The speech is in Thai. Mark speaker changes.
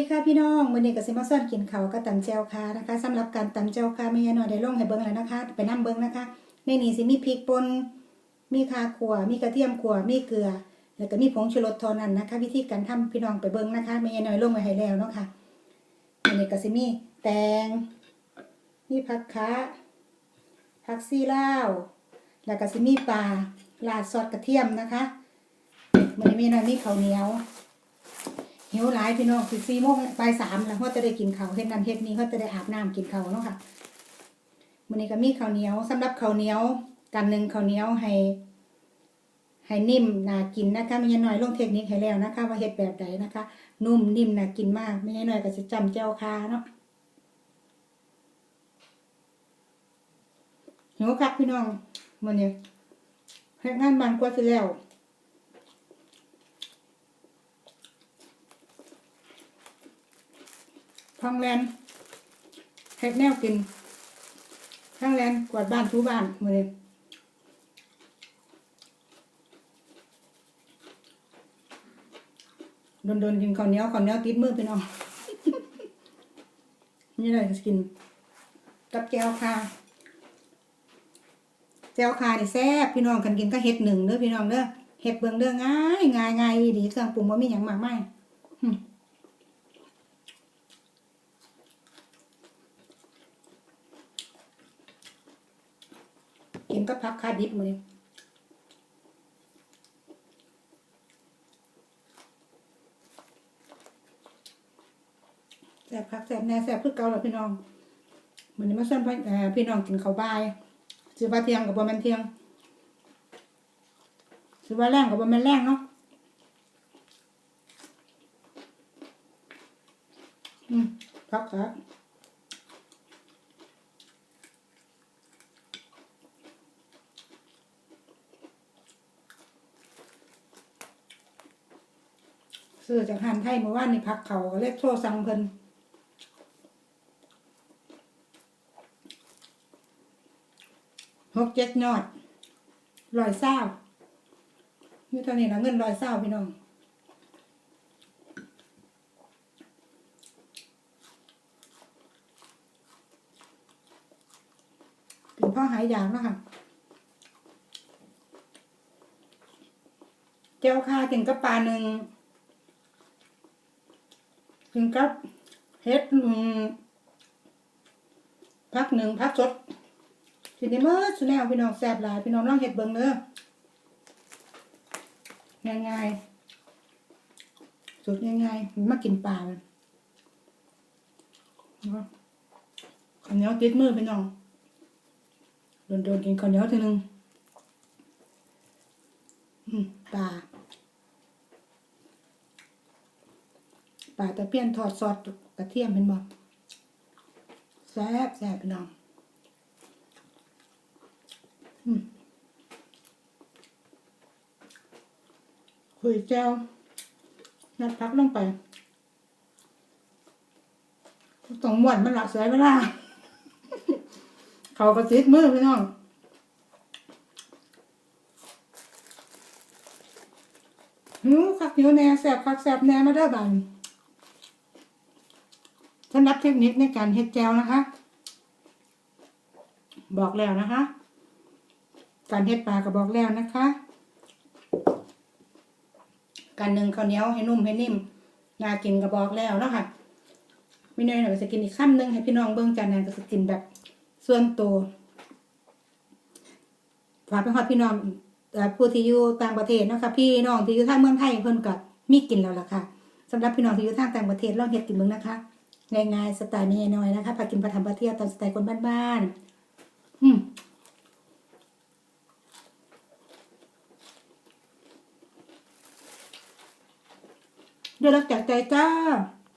Speaker 1: ดีค่ะพี่น้องมื้อนี้ก็สิมาสอนกินเขากับตำแจวคานะคะสำหรับการตำแจวคาแม่ยายน้อยได้ลงให้เบิ่งแล้วนะคะ ไปนํเบิ่งนะคะในนี้สิมีพริกป่นมีข่าขั่วมีกระเทียมขั่วมีเกลือ แล้วก็มีผงชูรสเท่านั้นนะคะ วิธีการทำพี่น้องไปเบิ่งนะคะแม่ยายน้อยลงไว้ให้แล้วเนาะค่ะอันนี้ก็สิมีแตงมีผักคะผักซีลาวแล้วก็สิมีปลาราดซอสกระเทียมนะคะมื้อนี้แม่น้อยมีข้าวเหนียว หิวหลายพี่น้องสิสี่โมงบ่ายสามแล้วเขาจะได้กินข้าวเฮ็ดนั่นเฮ็ดนี้เขาจะได้อาบน้ำกินข้าวเนาะค่ะมื้อนี้ก็มีข้าวเหนียวสำหรับข้าวเหนียวกันหนึ่งข้าวเหนียวให้ให้นิ่มน่ากินนะคะไม่ใช่น้อยลงเทคนิคให้แล้วนะคะ ว่าเฮ็ดแบบใดนะคะ นุ่มนิ่มน่ากินมากไม่ใช่น้อยก็จะจำเจ้าคาเนาะหิวคักพี่น้องมื้อนี้เฮ็ดงานบ้านกว่าสิแล้ว ทางแลนเฮ็ดแนวกินทางแลนกวาดบ้านทูบ้านมือนี้โดนกินข้าวเหนียวข้าวเหนียวติดมือพี่น้องนี่เลยกิน กับแก้วคาแก้วคานี่แซ่บพี่น้องกันกินก็เฮ็ดหนึ่งเด้อพี่น้องเด้อเฮ็ดเบิ่งเด้อง่ายง่ายง่ายดีเครื่องปรุงบ่มีหยังมากมาย นกับผักคาดิบมือนแซ่บคักแซ่บแน่แซ่บคือเก่าแล้วพี่น้องมือนี้มาส่วนพี่อพี่น้องกินข้าวบ่ายสิว่าเที่ยงกับบ่แม่นเที่ยงสิว่าแรงกับบ่แม่นแรงเนาะอืมพัก ซื้อจากหันไทยเมื่อวานนี่พักเขาเลขโทรสั่งเพิ่นหกเจ็ดยอดร้อยเศร้าอยู่เท่านี้นะเงินร้อยเศร้าพี่น้องกินพ่อหายอยากเนาะค่ะเจ้าค่ากินกับปาหนึ่ง กินกับเฮ็ดพักหนึ่งพักสดทีนี้เมื่อสุดแล้วพี่น้องแซ่บหลายพี่น้องลองเฮ็ดเบิงเด้อง่ายๆสุดง่ายๆมากินปลาข้าวเหนียวติดมือพี่น้องโดนๆกินข้าวเหนียวทีหนึงปลา ปลาตะเพียนทอดซอสกระเทียมเป็นบ่แซ่บแซ่บพี่น้องอืมคุยแจ้วนัดพักลงไป ต้องม่วนมันละเสียเวลา เขากระติดมือพี่น้องหิวคักหิวแน่แซ่บคักแซ่บแน่มาได้อบัน สำหรับเทคนิคในการเฮ็ดแจวนะคะ บอกแล้วนะคะ การเฮ็ดปลาก็บอกแล้วนะคะ การนึ่งข้าวเหนียวให้นุ่มให้นิ่มน่ากินก็บอกแล้วเนาะคะไม่น้อยหน่อยจะกินอีกคำหนึงให้พี่น้องเบิ่งจานนั้นก็จะกินแบบส่วนตัวฝากไปฮอดพี่น้องผู้ที่อยู่ต่างประเทศนะคะพี่น้องที่อยู่ทางเมืองไทยเพิ่นก็มีกินแล้วล่ะค่ะสำหรับพี่น้องที่อยู่ทางต่างประเทศลองเฮ็ดกินเบิ่งนะคะ ง่ายๆสไตล์ไม่น้อยนะคะพากินประทำพาเที่ยวตามสไตล์คนบ้านๆอืมเดี๋ยวรักจากใจจ้า